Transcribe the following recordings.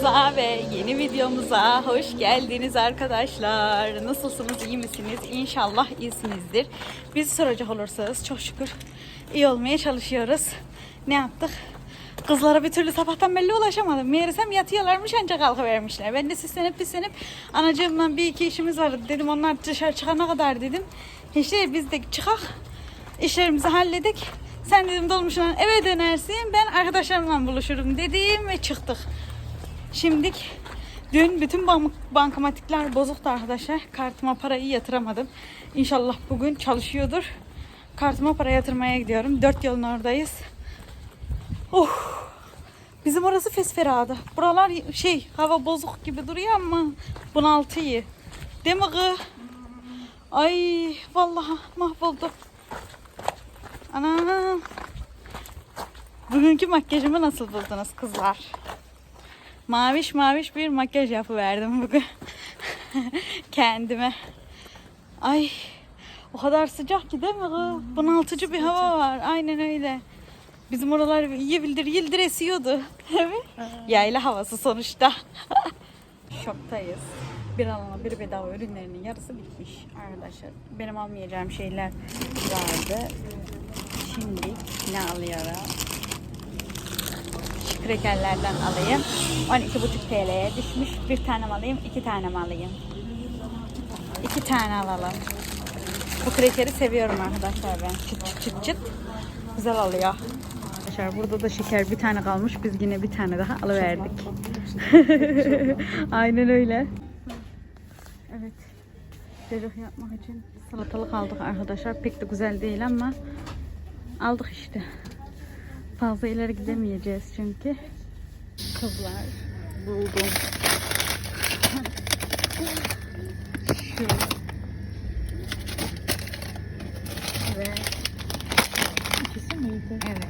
kanalımıza ve yeni videomuza hoş geldiniz arkadaşlar. Nasılsınız, iyi misiniz? İnşallah iyisinizdir. Biz soracak olursanız çok şükür iyi olmaya çalışıyoruz. Ne yaptık? Kızlara bir türlü sabahtan belli ulaşamadım. Meğersem yatıyorlarmış ancak kalkıvermişler. Ben de süslenip püslenip anacığımla bir iki işimiz vardı dedim. Onlar dışarı çıkana kadar dedim. İşte biz de çıkak işlerimizi halledik. Sen dedim dolmuşuna eve dönersin. Ben arkadaşlarımla buluşurum dedim ve çıktık. Şimdik dün bütün bank- bankamatikler bozuktu arkadaşlar. Kartıma parayı yatıramadım. İnşallah bugün çalışıyordur. Kartıma para yatırmaya gidiyorum. Dört yılın oradayız. Oh. Bizim orası fesferada. Buralar şey hava bozuk gibi duruyor ama bunaltı iyi. Değil mi kız? Ay vallahi mahvoldum. Anam. Bugünkü makyajımı nasıl buldunuz kızlar? Maviş maviş bir makyaj yapıverdim bugün. Kendime. Ay o kadar sıcak ki değil mi kız? Bunaltıcı bir hava var. Aynen öyle. Bizim oralar yıldır yıldır esiyordu. Evet. Yayla havası sonuçta. Şoktayız. Bir alana bir bedava ürünlerinin yarısı bitmiş arkadaşlar. Benim almayacağım şeyler vardı. Şimdi ne alıyorum? Krekerlerden alayım. 12,5 TL'ye düşmüş. Bir tane alayım, iki tane alayım? İki tane alalım. Bu krekeri seviyorum arkadaşlar ben. Çıt çıt çıt çıt. Güzel oluyor. Arkadaşlar burada da şeker bir tane kalmış. Biz yine bir tane daha alıverdik. Aynen öyle. Evet. Cacık yapmak için salatalık aldık arkadaşlar. Pek de güzel değil ama aldık işte. Fazla ileri gidemeyeceğiz çünkü. Kızlar buldum. Ve ikisi miydi? Evet.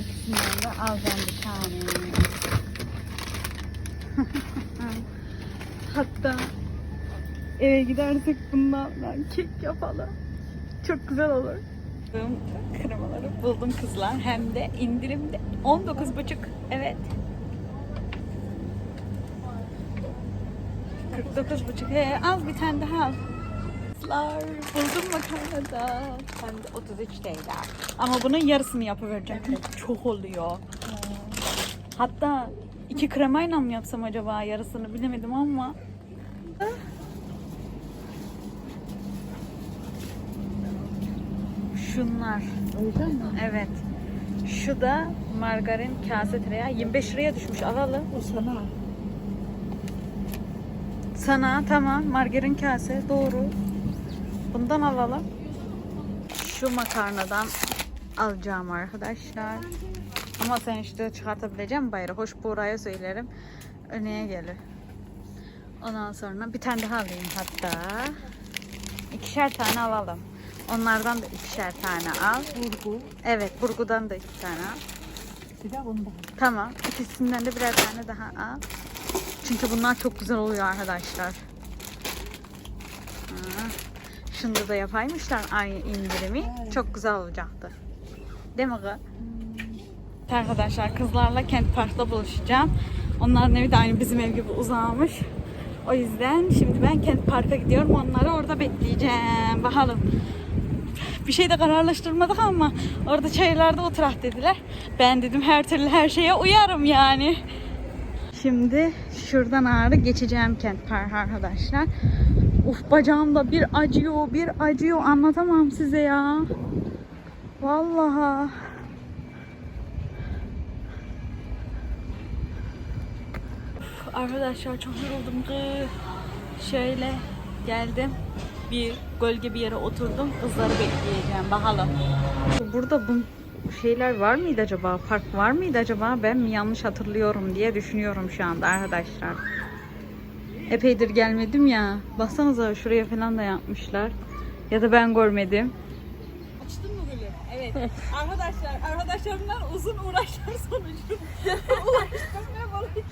İkisinden de alacağım bir tane. Hatta eve gidersek bunlardan kek yapalım. Çok güzel olur. Kremaları buldum kızlar. Hem de indirimde 19,5. Evet. 49,5. He, al bir tane daha al. Kızlar buldum makarnada. Hem de 33 TL. Ama bunun yarısını yapıvereceğim. Çünkü çok oluyor. Hatta iki kremayla mı yapsam acaba yarısını bilemedim ama. Şunlar. Öyle mi? Evet. Şu da margarin kase tereyağı 25 liraya düşmüş alalım. O sana. Sana tamam margarin kase doğru. Bundan alalım. Şu makarnadan alacağım arkadaşlar. Ama sen işte çıkartabileceğim bayrağı. Hoş buraya söylerim. Öneye gelir. Ondan sonra bir tane daha alayım hatta. İkişer tane alalım. Onlardan da ikişer tane al. Vurgu. Evet burgudan da iki tane al. Bir de bundan. Tamam. İkisinden de birer tane daha al. Çünkü bunlar çok güzel oluyor arkadaşlar. Şunu da yapaymışlar aynı indirimi. Çok güzel olacaktır. Değil mi kız? Arkadaşlar kızlarla kent parkta buluşacağım. Onların evi de aynı bizim ev gibi uzağmış. O yüzden şimdi ben kent parka gidiyorum. Onları orada bekleyeceğim. Bakalım. Bir şey de kararlaştırmadık ama orada çayırlarda oturak dediler. Ben dedim her türlü her şeye uyarım yani. Şimdi şuradan ağrı geçeceğim kent park arkadaşlar. Uf bacağım da bir acıyor bir acıyor anlatamam size ya. Vallahi. Uf, Arkadaşlar çok yoruldum. Şöyle geldim. Bir gölge bir yere oturdum. Kızları bekleyeceğim. Bakalım. Burada bu şeyler var mıydı acaba? Park var mıydı acaba? Ben mi yanlış hatırlıyorum diye düşünüyorum şu anda arkadaşlar. Epeydir gelmedim ya. Baksanıza şuraya falan da yapmışlar. Ya da ben görmedim. Arkadaşlar, arkadaşlarımdan uzun uğraşlar sonucu ulaştım ve.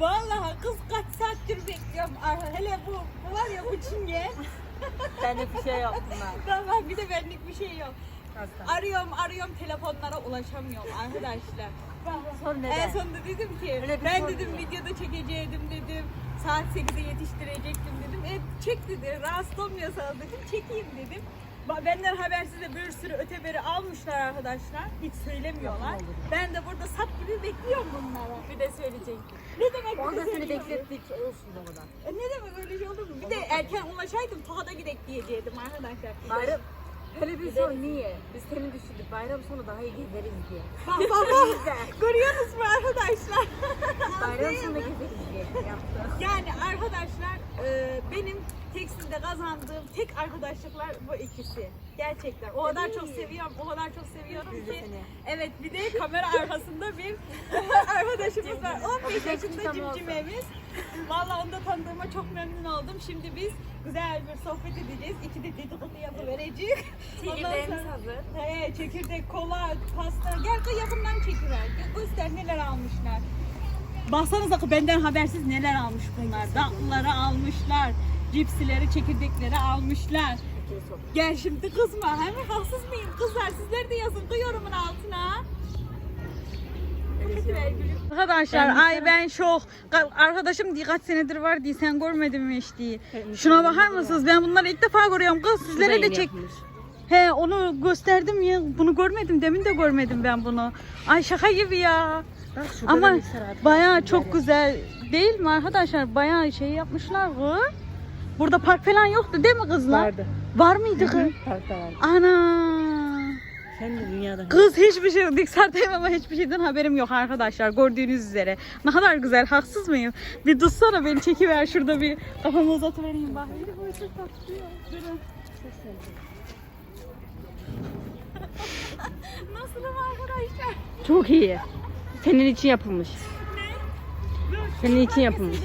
Vallahi kız kaç saattir bekliyorum. Hele bu, bu var ya bu çinge. Ben de bir şey yaptım ben. Tamam bir de benlik bir şey yok. Arıyorum arıyorum telefonlara ulaşamıyorum arkadaşlar. En neden? sonunda dedim ki Öyle bir ben dedim ya. videoda çekecektim dedim. Saat 8'e yetiştirecektim dedim. E çek dedi. Rahatsız olmuyorsanız dedim çekeyim dedim. Benden habersiz de bir sürü öteberi almışlar arkadaşlar. Hiç söylemiyorlar. Ben de burada sap gibi bekliyorum bunları. Bir de söyleyecektim. Ne demek bir Orada de seni söyleyeyim? beklettik. Olsun o kadar. E ne demek öyle şey olur mu? Bir de erken ulaşaydım Toha'da gidek diyecektim arkadaşlar. Bayram. Hele bir sor niye? Biz seni düşündük. Bayram sonu daha iyi gezeriz diye. Bak bak bak. Görüyorsunuz mu arkadaşlar? Bayram sonu gezeriz diye yaptı. Yani arkadaşlar e, benim tekstilde kazandığım tek arkadaşlıklar bu ikisi. Gerçekten. O kadar çok seviyorum, o kadar çok seviyorum de ki. Evet bir de kamera arkasında bir arkadaşımız var. 15 yaşında cimcimemiz. Valla onu da tanıdığıma çok memnun oldum. Şimdi biz güzel bir sohbet edeceğiz. İki de dedikodu yapıvereceğiz. Çekirdeğimiz hazır. He, çekirdek, kola, pasta. Gel kız yakından çekiver. Gö- Göster neler almışlar. Baksanıza ki benden habersiz neler almış bunlar. Tatlıları almışlar. Cipsileri, çekirdekleri almışlar. Gel şimdi kızma. Hem haksız mıyım kızlar? Sizler de yazın kız yorumun altına. Arkadaşlar ay ben şok. Ka- Arkadaşım kaç senedir var diye sen görmedin mi hiç diye. Şuna bakar mısınız? Ben bunları ilk defa görüyorum. Kız sizlere de çek. He onu gösterdim ya. Bunu görmedim. Demin de görmedim ben bunu. Ay şaka gibi ya. Ama bayağı çok güzel değil mi arkadaşlar? Bayağı şey yapmışlar bu. Burada park falan yoktu değil mi kızlar? Vardı. Var mıydı kız? Parkta vardı. Ana. Sen de dünyada. Kız hiçbir şey Diksar'dayım ama hiçbir şeyden haberim yok arkadaşlar gördüğünüz üzere. Ne kadar güzel haksız mıyım? Bir tutsana beni çekiver şurada bir kafamı uzatıvereyim bak. Biri bu çok tatlı ya. Durun. Nasılım arkadaşlar? Çok iyi. Senin için yapılmış. Senin için yapılmış.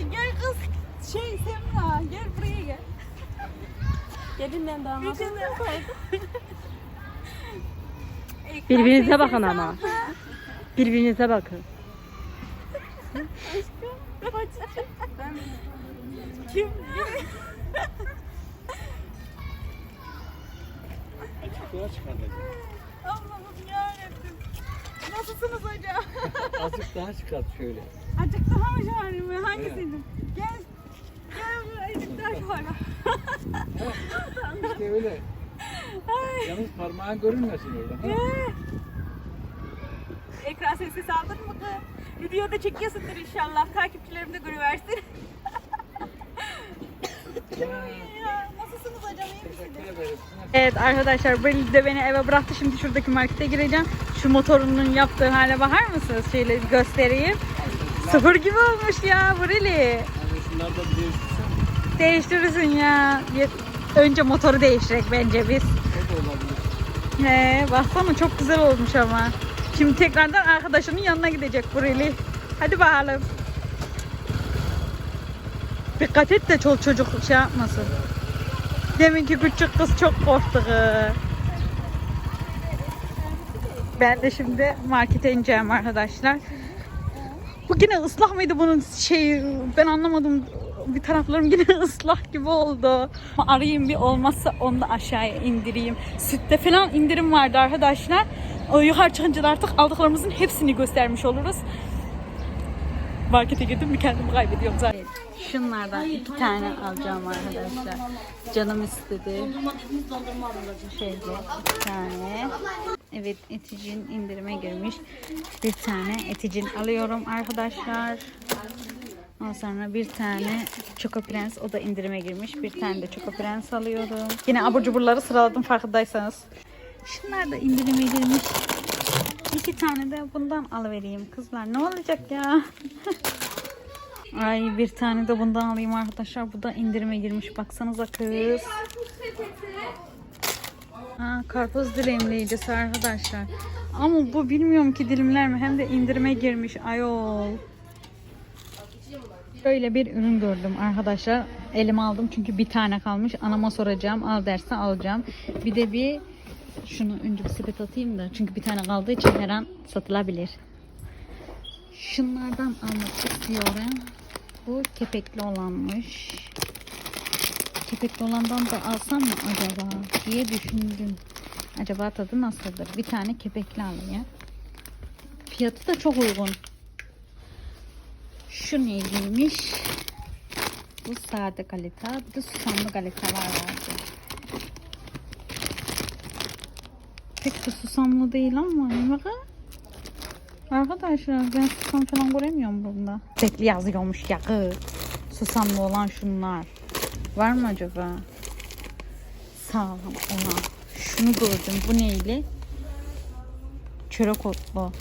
Şey Semra gel buraya gel. Bir tane Birbirinize bakın ama. Birbirinize bakın. Kim? Yola çıkardık. Allah'ım yarabbim. Nasılsınız hocam? Azıcık daha çıkart şöyle. Azıcık daha mı çağırayım? Hangisiydi? Gel. İşte öyle. Yalnız parmağın görünmesin orada. Ee, Ekran sesi aldın mı kız? Videoda çekiyorsundur inşallah. Takipçilerim de görüversin. ya, nasılsınız hocam? İyi misiniz? Teşekkür ederiz. Evet arkadaşlar Bril de beni eve bıraktı. Şimdi şuradaki markete gireceğim. Şu motorunun yaptığı hale bakar mısınız? Şöyle göstereyim. Sıfır gibi olmuş ya Bril'i. Da bir değiştirsen Değiştirirsin ya. Önce motoru değiştirek bence biz. o da olabilir. He, baksana çok güzel olmuş ama. Şimdi tekrardan arkadaşının yanına gidecek Brili. Hadi bakalım. Dikkat et de çol çocuk şey yapmasın. Deminki küçük kız çok korktu. Ben de şimdi markete ineceğim arkadaşlar. Bu yine ıslah mıydı bunun şeyi? Ben anlamadım. Bir taraflarım yine ıslah gibi oldu. Arayayım bir olmazsa onu da aşağıya indireyim. Sütte falan indirim vardı arkadaşlar. O yukarı çıkınca da artık aldıklarımızın hepsini göstermiş oluruz. Markete girdim mi kendimi kaybediyorum zaten. Şunlardan iki tane alacağım arkadaşlar. Canım istedi. Şöyle iki tane. Evet eticin indirime girmiş. Bir tane eticin alıyorum arkadaşlar. Ondan sonra bir tane Choco Prens o da indirime girmiş. Bir tane de Choco Prens alıyorum. Yine abur cuburları sıraladım farkındaysanız. Şunlar da indirime girmiş. İki tane de bundan alıvereyim kızlar. Ne olacak ya? Ay bir tane de bundan alayım arkadaşlar. Bu da indirime girmiş. Baksanıza kız. Ha, karpuz dilimleyicisi arkadaşlar. Ama bu bilmiyorum ki dilimler mi? Hem de indirime girmiş. Ayol. Böyle bir ürün gördüm arkadaşlar. Elime aldım çünkü bir tane kalmış. Anama soracağım. Al derse alacağım. Bir de bir şunu önce bir sepet atayım da. Çünkü bir tane kaldığı için her an satılabilir. Şunlardan almak istiyorum. Bu kepekli olanmış. Kepekli olandan da alsam mı acaba diye düşündüm. Acaba tadı nasıldır? Bir tane kepekli alayım. Fiyatı da çok uygun. Şu neyliymiş? Bu sade galeta. Bir de susamlı galetalar vardı. Pek de susamlı değil ama bakın. Arkadaşlar ben susam falan göremiyorum bunda. Tekli yazıyormuş ya kız. Susamlı olan şunlar. Var mı acaba? Sağlam olan. Şunu gördüm. Bu neyli? Çörek otlu.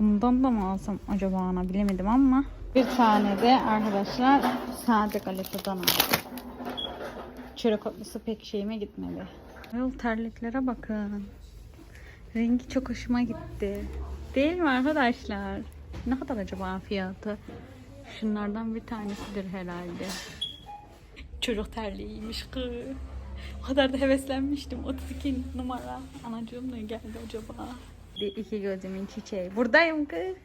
Bundan da mı alsam acaba ana bilemedim ama bir tane de arkadaşlar sade galetadan aldım. Çörek otlusu pek şeyime gitmedi. Yol terliklere bakın. Rengi çok hoşuma gitti. Değil mi arkadaşlar? Ne kadar acaba fiyatı? Şunlardan bir tanesidir herhalde. Çocuk terliğiymiş kız. O kadar da heveslenmiştim. 32 numara. Anacığım ne geldi acaba? Bir iki gözümün çiçeği. Buradayım kız.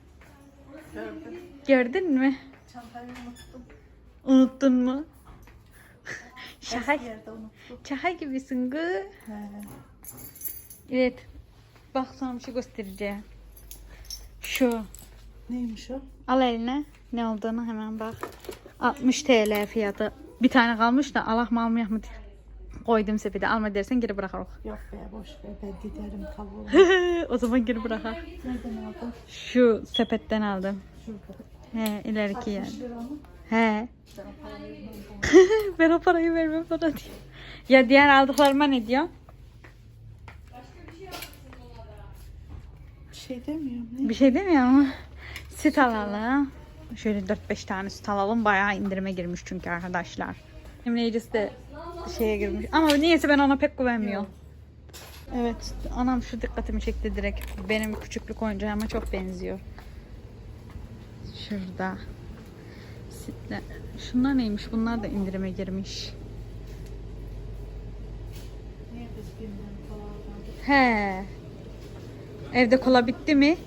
Gördün mü? Çantayı unuttum. Unuttun mu? Şaka, Yerde unuttum. şaka gibisin kız. He. Evet. Bak sana bir şey göstereceğim. Şu. Neymiş o? Al eline. Ne olduğunu hemen bak. 60 TL fiyatı. Bir tane kalmış da Allah mı almayak mı diye. Koydum sepete. Alma dersen geri bırakalım. Yok be boş ver ben giderim tavuğum. o zaman geri bırakar. Nereden aldın? Şu sepetten aldım. Şurada. He ileriki yer. 60 lira mı? He. ben o parayı vermem bana diyor. Ya diğer aldıklarıma ne diyor? Şey demiyorum. Ne? Bir şey demiyor ama. Süt alalım. Şöyle 4-5 tane süt alalım. Bayağı indirime girmiş çünkü arkadaşlar. Emniyecisi de şeye girmiş. Ama niyeyse ben ona pek güvenmiyorum. Evet. Anam şu dikkatimi çekti direkt. Benim küçüklük oyuncağıma çok benziyor. Şurada. Sütler. Şunlar neymiş? Bunlar da indirime girmiş. He. Evde kola bitti mi?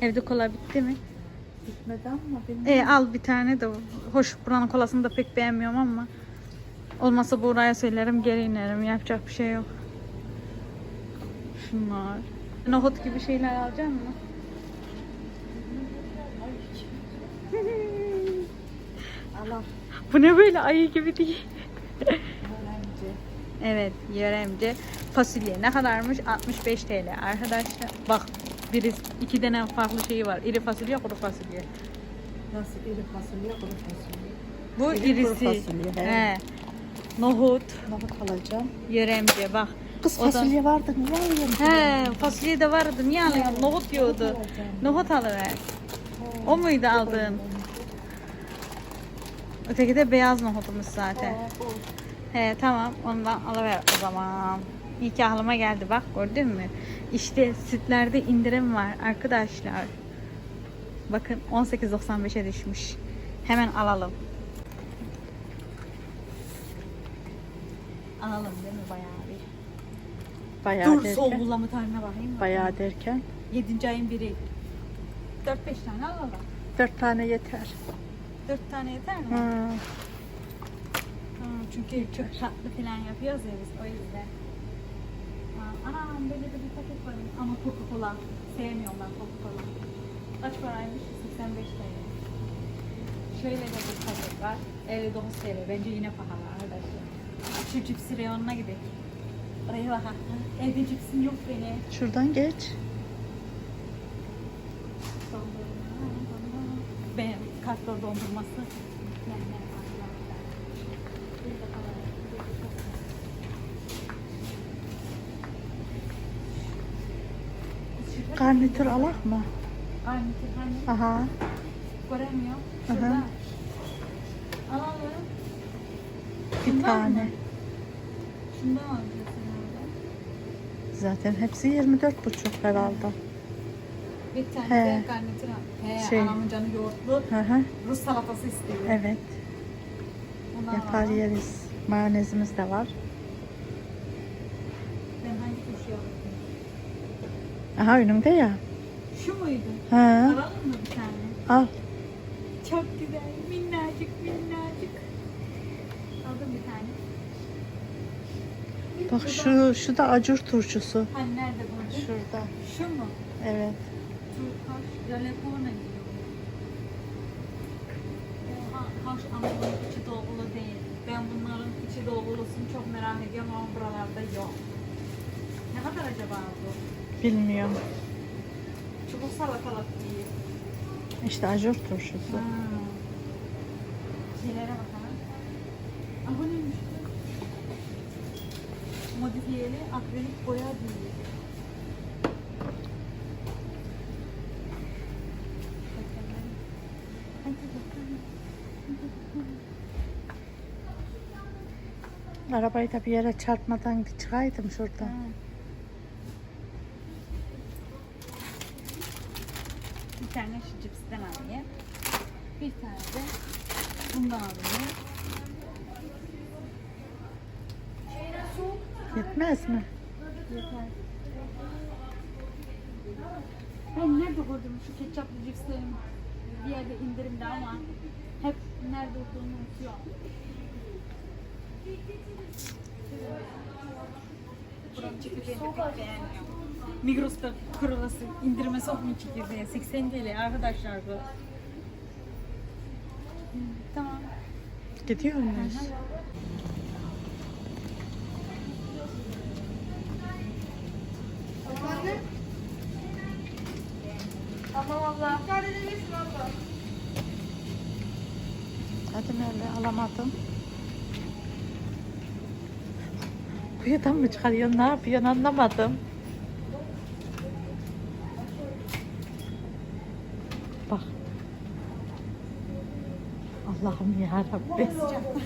Evde kola bitti mi? Bitmedi ama bilmiyorum. E al bir tane de. Hoş buranın kolasını da pek beğenmiyorum ama. Olmasa buraya söylerim geri inerim. Yapacak bir şey yok. Şunlar. Nohut gibi şeyler alacak mı? Allah Bu ne böyle ayı gibi değil. öğrenci. Evet yöremce fasulye ne kadarmış? 65 TL arkadaşlar. Bak biri iki tane farklı şeyi var. İri fasulye kuru fasulye. Nasıl iri fasulye kuru fasulye. Bu İri kuru irisi. fasulye, he. He. Nohut, Nohut alacağım. yöremce bak. Kız O da- fasulye vardı niye alıyorsun? He, fasulye de vardı. Niye alıyorsun? Nohut yiyordu. Nohut alıver. O muydu aldığın? Öteki de beyaz nohutumuz zaten. He. He tamam ondan alıver o zaman. İyi ki aklıma geldi bak gördün mü? İşte sütlerde indirim var arkadaşlar. Bakın 18.95'e düşmüş. Hemen alalım. Alalım değil mi bayağı bir? Bayağı Dur derken. soğuk kullanma tarihine bakayım. Bayağı derken. 7. ayın biri. 4-5 tane alalım. Dört tane yeter. 4 tane yeter mi? Hı. Ha, çünkü çok tatlı falan yapıyoruz ya biz o yüzden. Ha, Anam böyle de bir paket var ama Coca-Cola. Sevmiyorum ben Coca-Cola. Kaç paraymış? 85 TL. Şöyle de bir paket var. 59 TL. Bence yine pahalı arkadaşlar. Şu cips reyonuna gidelim. Oraya bak. Evde cipsim yok benim. Şuradan geç. Benim kartla dondurması. Garnitür alak mı? Aynı hani Aha. göremiyorum. Aha. Şurada. Alalım. Bir Şundan tane. mı? Şundan alacağız herhalde. Zaten hepsi 24 buçuk herhalde. Bir tane He. de garnitür al. He, Şey. anamın canı yoğurtlu. Hı. Rus salatası istiyor. Evet. Onu Yapar alalım. yeriz. Mayonezimiz de var. Ben hangi turşu yapayım? Aha önümde ya. Şu muydu? Ha. Alalım mı bir tane? Al. Çok güzel. Minnacık minnacık. Aldım bir tane. Bak şu şu da acur turşusu. Hani nerede bu? Şurada. Şu mu? Evet. Turkaş, Jalapeno diyor. Ha, Haş ama bunun içi dolgulu değil. Ben bunların içi dolgulusunu çok merak ediyorum ama buralarda yok. Ne kadar acaba bu? Bilmiyorum. Çubuk salatalık değil. İşte acur turşusu. Ha. Şeylere bakalım. Aa, bu neymiş? Modifiyeli akrilik boya bakalım. Arabayı da bir yere çarpmadan çıkaydım şuradan. Ha. Bir tane şu cipsten alayım. Bir tane de bundan alayım. Yetmez mi? Yeter. Ben nerede gördüm şu ketçaplı cipslerin bir yerde indirimde ama hep nerede olduğunu unutuyorum. Buranın çekirdeğini pek beğenmiyorum. Migros'ta kurulası indirime sokmuyor çekirdeği. 80 TL arkadaşlar bu. Tamam. Gidiyor muyuz? Tamam abla. Hadi Merve alamadım. Kuyudan mı çıkarıyorsun? Ne yapıyorsun? Anlamadım. Bak. Allah'ım ya Rabbi.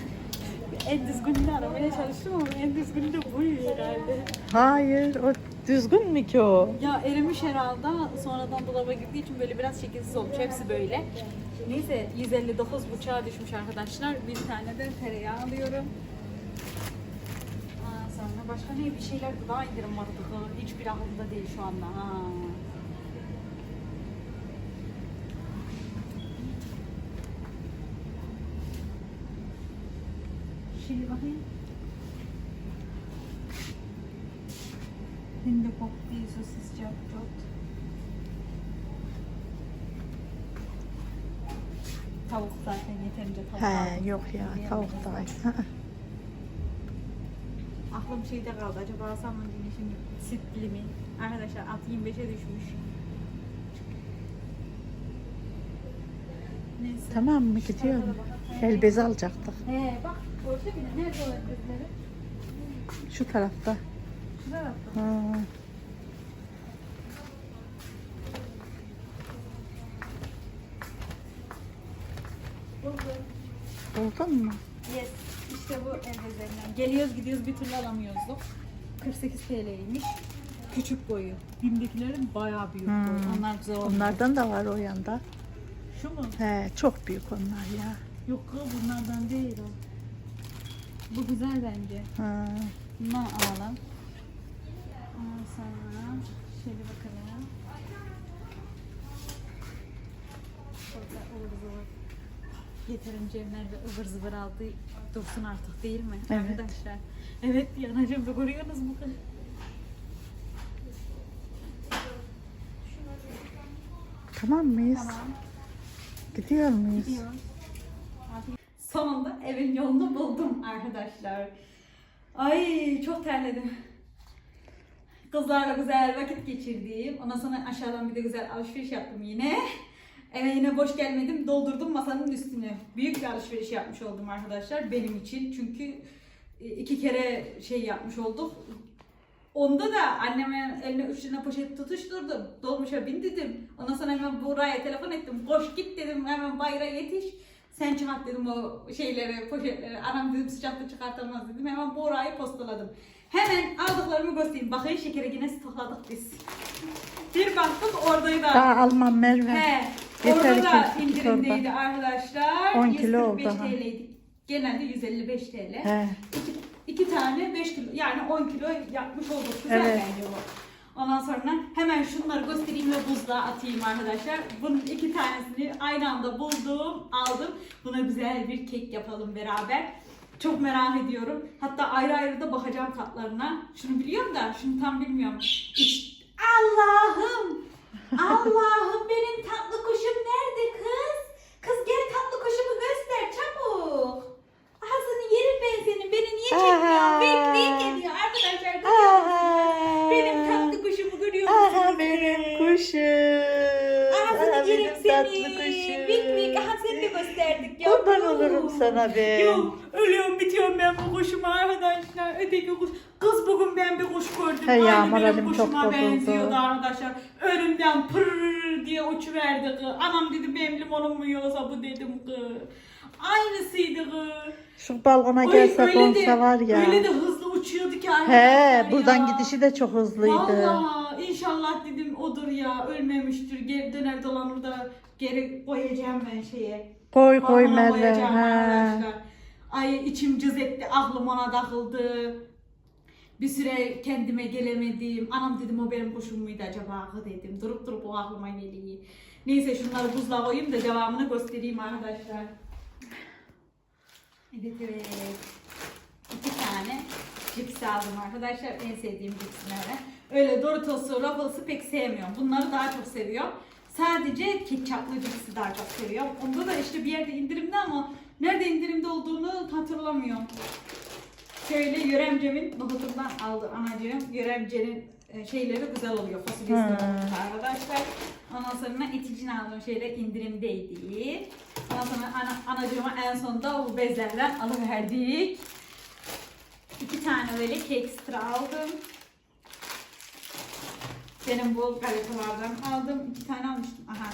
En düzgününü aramaya çalıştım ama en düzgünü de buydu herhalde. Hayır, o düzgün mü ki o? Ya erimiş herhalde. Sonradan dolaba girdiği için böyle biraz şekilsiz olmuş. Hepsi böyle. Neyse 159 buçuğa düşmüş arkadaşlar. Bir tane de tereyağı alıyorum. Aa, sonra başka ne bir şeyler daha indirim vardı. Hiçbir aklımda değil şu anda. Ha. Şimdi bakayım. Hindi koktu, sosis cakcot. Tavuk zaten yeterince tavuk He, yok ya, tavuk da var. Aklım şeyde kaldı. Acaba alsam mı diye şimdi sütlü mi? Arkadaşlar at 25'e düşmüş. Neyse. tamam mı? Gidiyorum. El bezi alacaktık. He bak orada bile. Nerede o bezleri? Şu tarafta. Şu tarafta. Ha. Buldun mu? Yes. İşte bu el bezlerinden. Geliyoruz gidiyoruz bir türlü alamıyoruz. 48 TL'ymiş. Küçük boyu. Bim'dekilerin bayağı büyük Hmm. boyu. Onlar güzel olmuş. Onlardan da var o yanda. Şu mu? He, çok büyük onlar ya. Yok kız bunlardan değil o. Bu güzel bence. Ha. Bundan alalım. Ondan sonra şöyle bakalım. Burada ıvır zıvır. Yeterince nerede ıvır zıvır aldı dursun artık değil mi Evet. arkadaşlar? Evet yanacığım da görüyorsunuz mu kız? Tamam mıyız? Tamam. Gidiyor muyuz? Gidiyoruz. Sonunda evin yolunu buldum arkadaşlar. Ay çok terledim. Kızlarla güzel vakit geçirdim. Ondan sonra aşağıdan bir de güzel alışveriş yaptım yine. Eve yine boş gelmedim. Doldurdum masanın üstünü. Büyük bir alışveriş yapmış oldum arkadaşlar benim için. Çünkü e, iki kere şey yapmış olduk. Onda da anneme eline üç tane poşet tutuşturdum. Dolmuşa bin dedim. Ondan sonra hemen Buğra'ya telefon ettim. Koş git dedim hemen bayrağa yetiş. Sen çıkart dedim o şeyleri, poşetleri. Anam dedim sıcakta çıkartamaz dedim. Hemen Buğra'yı postaladım. Hemen aldıklarımı göstereyim. Bakın şekeri yine stokladık biz. Bir baktık oradaydı. Daha almam Merve. He. Yeter Orada da indirimdeydi arkadaşlar. 10 kilo oldu 145 ha. TL'ydi. Genelde 155 TL. He. İki, iki tane 5 kilo yani 10 kilo yapmış olduk. Güzel Evet. bence bu. Ondan sonra hemen şunları göstereyim ve buzluğa atayım arkadaşlar. Bunun iki tanesini aynı anda buldum, aldım. Buna güzel bir kek yapalım beraber. Çok merak ediyorum. Hatta ayrı ayrı da bakacağım tatlarına. Şunu biliyorum da şunu tam bilmiyorum. Allah'ım! Allah'ım benim tatlı kuşum nerede kız? Kız gel tatlı kuşumu göster çabuk. Ağzını yerim ben senin. Beni niye çekmiyorsun? Bek bek geliyor arkadaşlar. görüyor musunuz? Benim tatlı kuşumu görüyor musunuz? Aha benim kuşum. Aha yerim tatlı seni. kuşum. Bik bik. Aha seni de gösterdik. ya. Kurban olurum sana be. Yok ölüyorum bitiyorum ben bu kuşuma arkadaşlar. Öteki kuş. Kız bugün ben bir kuş gördüm. He ya, Aynı benim çok kuşuma bozuldu. benziyordu arkadaşlar. Önümden pırr diye uçuverdi kız. Anam dedi benim limonum mu yoksa bu dedim kız. Aynısıydı kız. Şu balkona Ay, gelse öyle de- konsa var ya. Öyle de hızlı uçuyordu ki arkadaşlar He buradan ya. gidişi de çok hızlıydı. Vallahi inşallah dedim odur ya ölmemiştir. Geri döner dolanır da geri koyacağım ben şeye. Koy koy Balkona Merve. koyacağım He. arkadaşlar. Ay içim cız etti, aklım ona takıldı. Bir süre kendime gelemedim. Anam dedim o benim kuşum muydu acaba dedim. Durup durup o aklıma geliyor. Neyse şunları buzluğa koyayım da devamını göstereyim arkadaşlar. Evet evet. İki tane cips aldım arkadaşlar. En sevdiğim cipslerden. Öyle Doritos'u, Ruffles'ı pek sevmiyorum. Bunları daha çok seviyorum. Sadece ketçaplı cipsi daha çok seviyorum. Onda da işte bir yerde indirimde ama nerede indirimde olduğunu hatırlamıyorum. Şöyle Yöremcem'in nohutundan aldı anacığım. Yöremce'nin e, şeyleri güzel oluyor. Fasulyesi Hmm. arkadaşlar. Ondan sonra iticini aldığım şeyler indirimdeydi. Ondan sonra ana, anacığıma en sonunda bu bezlerden alıverdik. İki tane böyle cake extra aldım. Benim bu galetalardan aldım. İki tane almıştım. Aha.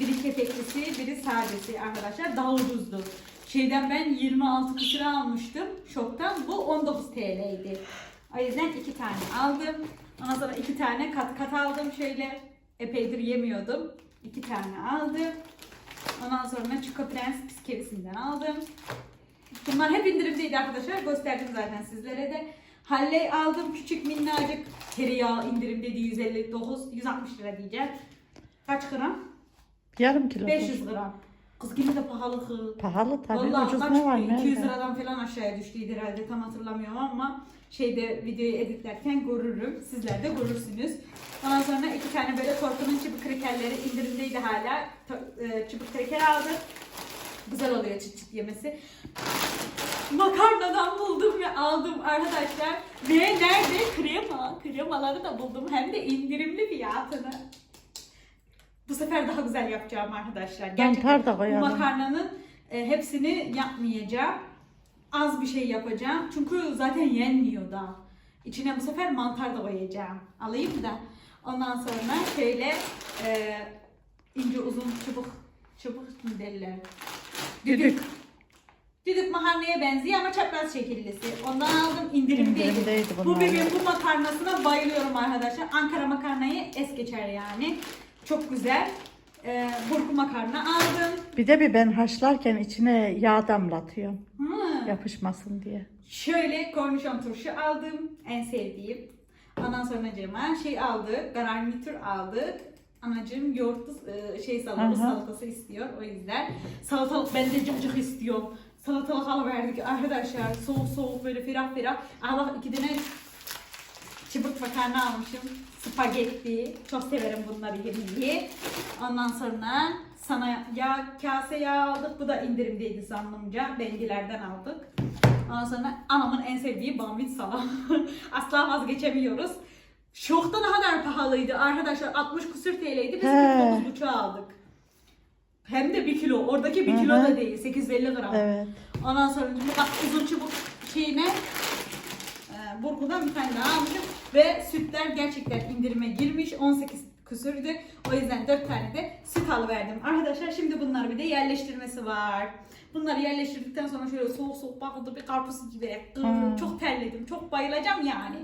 Biri kepeklisi, biri sadesi arkadaşlar. Daha ucuzdu. Şeyden ben 26 küsür almıştım. Şoktan. Bu 19 TL'ydi. O yüzden iki tane aldım. Ondan sonra iki tane kat kat aldım şöyle. Epeydir yemiyordum. İki tane aldım. Ondan sonra Çuka Prens bisküvisinden aldım. Bunlar hep indirimdeydi arkadaşlar. Gösterdim zaten sizlere de. Halley aldım küçük minnacık tereyağı indirimdeydi 159 160 lira diyeceğim. Kaç gram? Yarım kilo. 500 gram. Kız yine de pahalı kız. Pahalı tabii. Vallahi Ucuz kaç ne var 200 nerede? liradan falan aşağıya düştüydü herhalde tam hatırlamıyorum ama şeyde videoyu editlerken görürüm. Sizler de görürsünüz. Ondan sonra iki tane böyle Torkunun çubuk krekerleri indirimdeydi hala. E, Çubuk kreker aldık. Güzel oluyor çıt çıt yemesi. Makarnadan buldum ve aldım arkadaşlar. Ve nerede? Krema. Kremaları da buldum. Hem de indirimli fiyatını. Bu sefer daha güzel yapacağım arkadaşlar. Mantar da bu koyalım. makarnanın e, hepsini yapmayacağım. Az bir şey yapacağım. Çünkü zaten yenmiyor da. İçine bu sefer mantar da koyacağım. Alayım da. Ondan sonra şöyle e, ince uzun çubuk çubuk mu derler? Düdük. Düdük makarnaya benziyor ama çapraz şekillisi. Ondan aldım indirimdeydi. İndirimdeydi Bu bunlar. bebeğin bu makarnasına bayılıyorum arkadaşlar. Ankara makarnayı es geçer yani. Çok güzel. Ee, burgu makarna aldım. Bir de bir ben haşlarken içine yağ damlatıyorum. Hı. Yapışmasın diye. Şöyle kornişon turşu aldım. En sevdiğim. Ondan sonra Cema şey aldık. Garnitür aldık. Anacığım yoğurtlu e, şey salatası, salatası istiyor o yüzden. Salatalık ben de cık cık istiyorum. Salatalık alıverdik arkadaşlar. Soğuk soğuk böyle ferah ferah. Bak iki tane çıbık makarna almışım. Spagetti. Çok severim bunları yemeyi. Ondan sonra sana yağ, kase yağ aldık. Bu da indirimdeydi zannımca. Bengilerden aldık. Ondan sonra anamın en sevdiği bambit salam. Asla vazgeçemiyoruz. Şokta ne kadar pahalıydı arkadaşlar. 60 küsür TL'ydi. Biz He. 49,5 aldık. Hem de 1 kilo. Oradaki 1 kilo da değil. 850 gram. Evet. Ondan sonra bak uzun çubuk şeyine e, burgudan bir tane daha almışım. Ve sütler gerçekten indirime girmiş. 18 küsürdü. O yüzden 4 tane de süt alıverdim. Arkadaşlar şimdi bunları bir de yerleştirmesi var. Bunları yerleştirdikten sonra şöyle soğuk soğuk bakıldı bir karpuz gibi. Hmm. Çok terledim. Çok bayılacağım yani.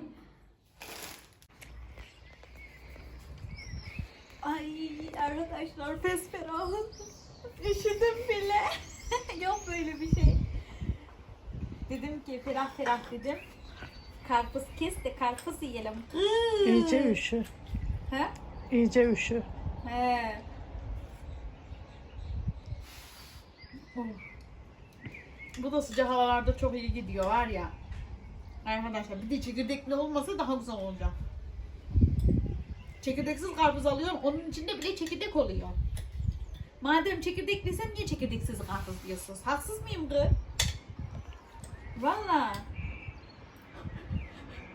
Ay arkadaşlar pes ferahım. Üşüdüm bile. Yok böyle bir şey. Dedim ki ferah ferah dedim. Karpuz kes de karpuz yiyelim. İyice üşü. He? İyice üşü. He. Bu da sıcak havalarda çok iyi gidiyor var ya. Arkadaşlar bir de çekirdekli olmasa daha güzel olacak. Çekirdeksiz karpuz alıyorum. Onun içinde bile çekirdek oluyor. Madem çekirdekliysen niye çekirdeksiz karpuz diyorsunuz? Haksız mıyım kız? Valla.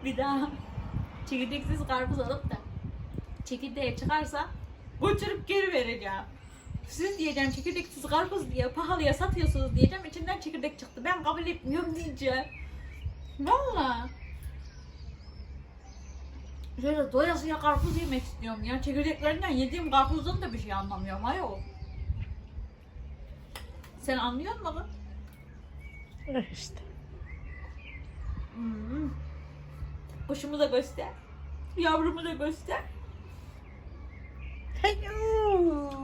Bir daha çekirdeksiz karpuz alıp da çekirdeği çıkarsa götürüp geri vereceğim. Siz diyeceğim çekirdeksiz karpuz diye pahalıya satıyorsunuz diyeceğim. İçinden çekirdek çıktı. Ben kabul etmiyorum diyeceğim. Valla. Şöyle doyasıya karpuz yemek istiyorum ya. Çekirdeklerinden yediğim karpuzdan da bir şey anlamıyorum ayol. Sen anlıyor musun? Eh işte. Hmm. Kuşumu da göster. Yavrumu da göster.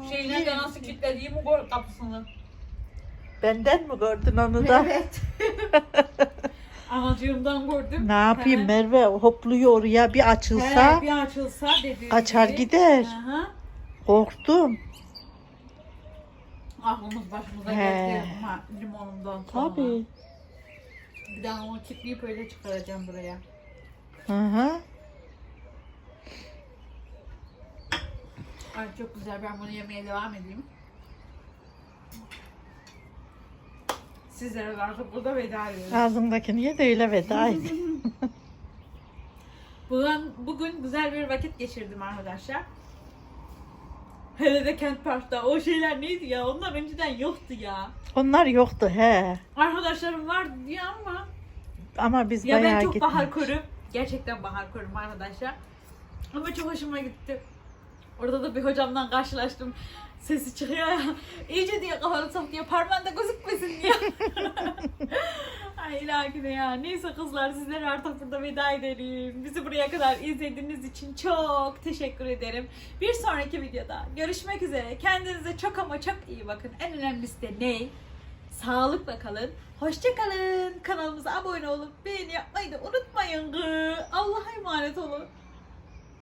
Şeyine de nasıl kilitlediğimi gör kapısını. Benden mi gördün onu da? Evet. Anacığımdan gördüm. Ne yapayım He. Merve hopluyor ya bir açılsa He, bir açılsa dedi. açar gider. Aha. Korktum. Aklımız başımıza geldi limonundan sonra. Tabii. Bir daha onu kilitleyip öyle çıkaracağım buraya. Hı hı. Ay çok güzel ben bunu yemeye devam edeyim. Sizlere artık burada veda ediyoruz. Ağzımdakini de öyle veda et. Bugün, bugün güzel bir vakit geçirdim arkadaşlar. Hele de Kent Park'ta o şeyler neydi ya? Onlar önceden yoktu ya. Onlar yoktu he. Arkadaşlarım var diye ama Ama biz ya ben bayağı çok gittik. bahar korum. Gerçekten bahar korum arkadaşlar. Ama çok hoşuma gitti. Orada da bir hocamdan karşılaştım. Sesi çıkıyor ya. İyice diye kafanı sok diye parmağında gözükmesin diye. Ay ilahi de ya. Neyse kızlar sizlere artık burada veda edelim. Bizi buraya kadar izlediğiniz için çok teşekkür ederim. Bir sonraki videoda görüşmek üzere. Kendinize çok ama çok iyi bakın. En önemlisi de ne? Sağlıkla kalın. Hoşça kalın. Kanalımıza abone olup beğeni yapmayı da unutmayın. Allah'a emanet olun.